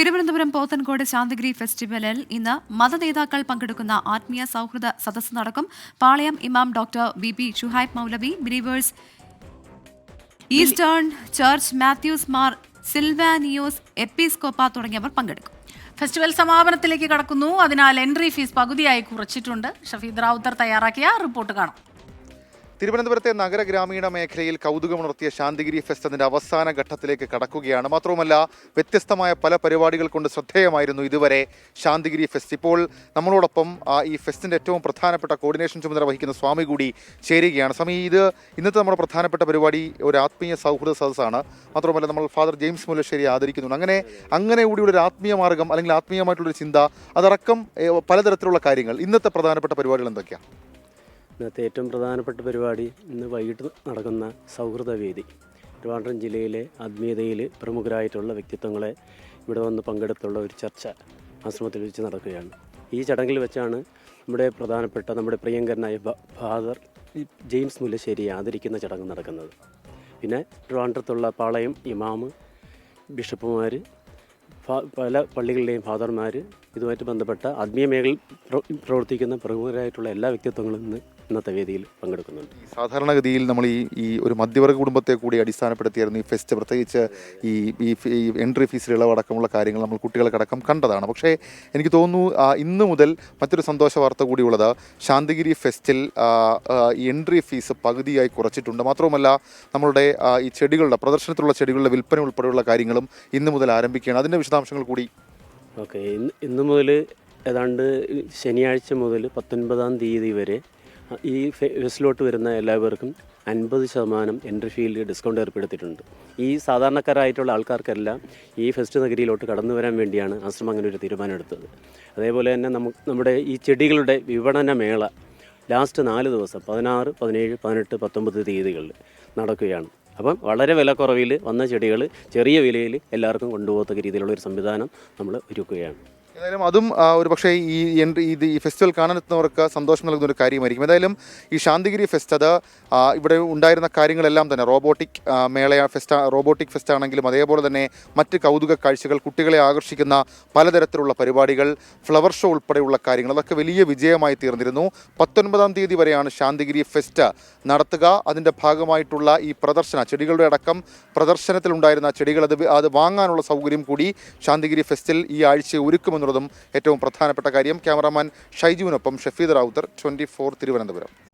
തിരുവനന്തപുരം പോത്തൻകോട് ശാന്തിഗിരി ഫെസ്റ്റിവലിൽ ഇന്ന് മതനേതാക്കൾ പങ്കെടുക്കുന്ന ആത്മീയ സൗഹൃദ സദസ്സ് നടക്കും. പാളയം ഇമാം ഡോക്ടർ ബി പി ഷുഹൈബ് മൗലവി believers eastern church Mathews Mar Silvanios എപ്പിസ്കോപ്പ തുടങ്ങിയവർ പങ്കെടുക്കും. ഫെസ്റ്റിവൽ സമാപനത്തിലേക്ക് കടക്കുന്നു. അതിനാൽ എൻട്രി ഫീസ് പകുതിയായി കുറച്ചിട്ടുണ്ട്. ഷഫീദ് റാവുത്തർ തയ്യാറാക്കിയ റിപ്പോർട്ട് കാണാം. തിരുവനന്തപുരത്തെ നഗര ഗ്രാമീണ മേഖലയിൽ കൗതുകമുണർത്തിയ ശാന്തിഗിരി ഫെസ്റ്റ് അതിന്റെ അവസാന ഘട്ടത്തിലേക്ക് കടക്കുകയാണ്. മാത്രവുമല്ല വ്യത്യസ്തമായ പല പരിപാടികൾ കൊണ്ട് ശ്രദ്ധേയമായിരുന്നു ഇതുവരെ ശാന്തിഗിരി ഫെസ്റ്റ്. ഇപ്പോൾ നമ്മളോടൊപ്പം ഈ ഫെസ്റ്റിന്റെ ഏറ്റവും പ്രധാനപ്പെട്ട കോർഡിനേഷൻ ചുമതല വഹിക്കുന്ന സ്വാമി കൂടി ചേരുകയാണ്. സ്വാമി ഇത് ഇന്നത്തെ നമ്മുടെ പ്രധാനപ്പെട്ട പരിപാടി ഒരു ആത്മീയ സൗഹൃദ സദസ്സാണ്. മാത്രമല്ല നമ്മൾ ഫാദർ ജെയിംസ് മുല്ലശ്ശേരി ആദരിക്കുന്നുണ്ട്. അങ്ങനെ അങ്ങനെ കൂടിയുള്ള ഒരു ആത്മീയ മാർഗം അല്ലെങ്കിൽ ആത്മീയമായിട്ടുള്ളൊരു ചിന്ത അതടക്കം പലതരത്തിലുള്ള കാര്യങ്ങൾ ഇന്നത്തെ പ്രധാനപ്പെട്ട പരിപാടികൾ എന്തൊക്കെയാണ്? ഇന്നത്തെ ഏറ്റവും പ്രധാനപ്പെട്ട പരിപാടി ഇന്ന് വൈകിട്ട് നടക്കുന്ന സൗഹൃദവേദി ട്രിവാൻഡ്രം ജില്ലയിലെ ആത്മീയതയിൽ പ്രമുഖരായിട്ടുള്ള വ്യക്തിത്വങ്ങളെ ഇവിടെ വന്ന് പങ്കെടുത്തുള്ള ഒരു ചർച്ച ആശ്രമത്തിൽ വെച്ച് നടക്കുകയാണ്. ഈ ചടങ്ങിൽ വെച്ചാണ് നമ്മുടെ പ്രധാനപ്പെട്ട നമ്മുടെ പ്രിയങ്കരനായ ഫാദർ ജെയിംസ് മുല്ലശ്ശേരിയെ ആദരിക്കുന്ന ചടങ്ങ് നടക്കുന്നത്. പിന്നെ ട്രിവാൻഡ്രത്തുള്ള പാളയം ഇമാമ് ബിഷപ്പുമാർ പല പള്ളികളിലെയും ഫാദർമാർ ഇതുമായിട്ട് ബന്ധപ്പെട്ട ആത്മീയ മേഖലയിൽ പ്ര- പ്രവർത്തിക്കുന്ന പ്രമുഖരായിട്ടുള്ള എല്ലാ വ്യക്തിത്വങ്ങളും ഇന്ന് ഇന്നത്തെ വേദിയിൽ പങ്കെടുക്കുന്നുണ്ട്. സാധാരണഗതിയിൽ നമ്മൾ ഈ ഈ ഒരു മധ്യവർഗ കുടുംബത്തെ കൂടി അടിസ്ഥാനപ്പെടുത്തിയായിരുന്നു ഈ ഫെസ്റ്റ് പ്രത്യേകിച്ച് ഈ ഈ എൻട്രി ഫീസിൽ ഇളവടക്കമുള്ള കാര്യങ്ങൾ നമ്മൾ കുട്ടികൾക്കടക്കം കണ്ടതാണ്. പക്ഷേ എനിക്ക് തോന്നുന്നു ഇന്ന് മുതൽ മറ്റൊരു സന്തോഷ വാർത്ത കൂടിയുള്ളത് ശാന്തിഗിരി ഫെസ്റ്റിൽ ഈ എൻട്രി ഫീസ് പകുതിയായി കുറച്ചിട്ടുണ്ട്. മാത്രവുമല്ല നമ്മളുടെ ഈ ചെടികളുടെ പ്രദർശനത്തിലുള്ള ചെടികളുടെ വിൽപ്പന ഉൾപ്പെടെയുള്ള കാര്യങ്ങളും ഇന്ന് മുതൽ ആരംഭിക്കുകയാണ്. അതിന്റെ വിശദാംശങ്ങൾ കൂടി ഓക്കെ ഇന്ന് ഇന്ന് മുതൽ ഏതാണ്ട് ശനിയാഴ്ച മുതൽ പത്തൊൻപതാം തീയതി വരെ ഈ ഫെസ്റ്റിലോട്ട് വരുന്ന എല്ലാവർക്കും അൻപത് ശതമാനം എൻട്രി ഫീൽഡ് ഡിസ്കൗണ്ട് ഏർപ്പെടുത്തിയിട്ടുണ്ട്. ഈ സാധാരണക്കാരായിട്ടുള്ള ആൾക്കാർക്കെല്ലാം ഈ ഫെസ്റ്റ് നഗരിയിലോട്ട് കടന്നു വരാൻ വേണ്ടിയാണ് ആശ്രമം അങ്ങനെ ഒരു തീരുമാനം എടുത്തത് അതേപോലെ തന്നെ നമുക്ക് നമ്മുടെ ഈ ചെടികളുടെ വിപണന മേള ലാസ്റ്റ് നാല് ദിവസം പതിനാറ് പതിനേഴ് പതിനെട്ട് പത്തൊമ്പത് തീയതികളിൽ നടക്കുകയാണ്. അപ്പം വളരെ വിലക്കുറവിൽ വന്ന ചെടികൾ ചെറിയ വിലയിൽ എല്ലാവർക്കും കൊണ്ടുപോകത്തക്ക രീതിയിലുള്ള ഒരു സംവിധാനം നമ്മൾ ഒരുക്കുകയാണ്. ഏതായാലും അതും ഒരു പക്ഷേ ഈ എൻട്രി ഇത് ഈ ഫെസ്റ്റിവൽ കാണാനെത്തുന്നവർക്ക് സന്തോഷം നൽകുന്ന ഒരു കാര്യമായിരിക്കും. ഏതായാലും ഈ ശാന്തിഗിരി ഫെസ്റ്റ് അത് ഇവിടെ ഉണ്ടായിരുന്ന കാര്യങ്ങളെല്ലാം തന്നെ റോബോട്ടിക് മേള ഫെസ്റ്റ് റോബോട്ടിക് ഫെസ്റ്റ് ആണെങ്കിലും അതേപോലെ തന്നെ മറ്റ് കൗതുക കാഴ്ചകൾ കുട്ടികളെ ആകർഷിക്കുന്ന പലതരത്തിലുള്ള പരിപാടികൾ ഫ്ലവർ ഷോ ഉൾപ്പെടെയുള്ള കാര്യങ്ങൾ അതൊക്കെ വലിയ വിജയമായി തീർന്നിരുന്നു. പത്തൊൻപതാം തീയതി വരെയാണ് ശാന്തിഗിരി ഫെസ്റ്റ് നടത്തുക. അതിന്റെ ഭാഗമായിട്ടുള്ള ഈ പ്രദർശന ചെടികളുടെ അടക്കം പ്രദർശനത്തിലുണ്ടായിരുന്ന ചെടികൾ അത് അത് വാങ്ങാനുള്ള സൗകര്യം കൂടി ശാന്തിഗിരി ഫെസ്റ്റിൽ ഈ ആഴ്ച ഒരുക്കുമെന്നുള്ളതും ഏറ്റവും പ്രധാനപ്പെട്ട കാര്യം ക്യാമറാമാൻ ഷൈജുവിനൊപ്പം ഷഫീദ് റാവുത്തർ ട്വന്റി ഫോർ തിരുവനന്തപുരം.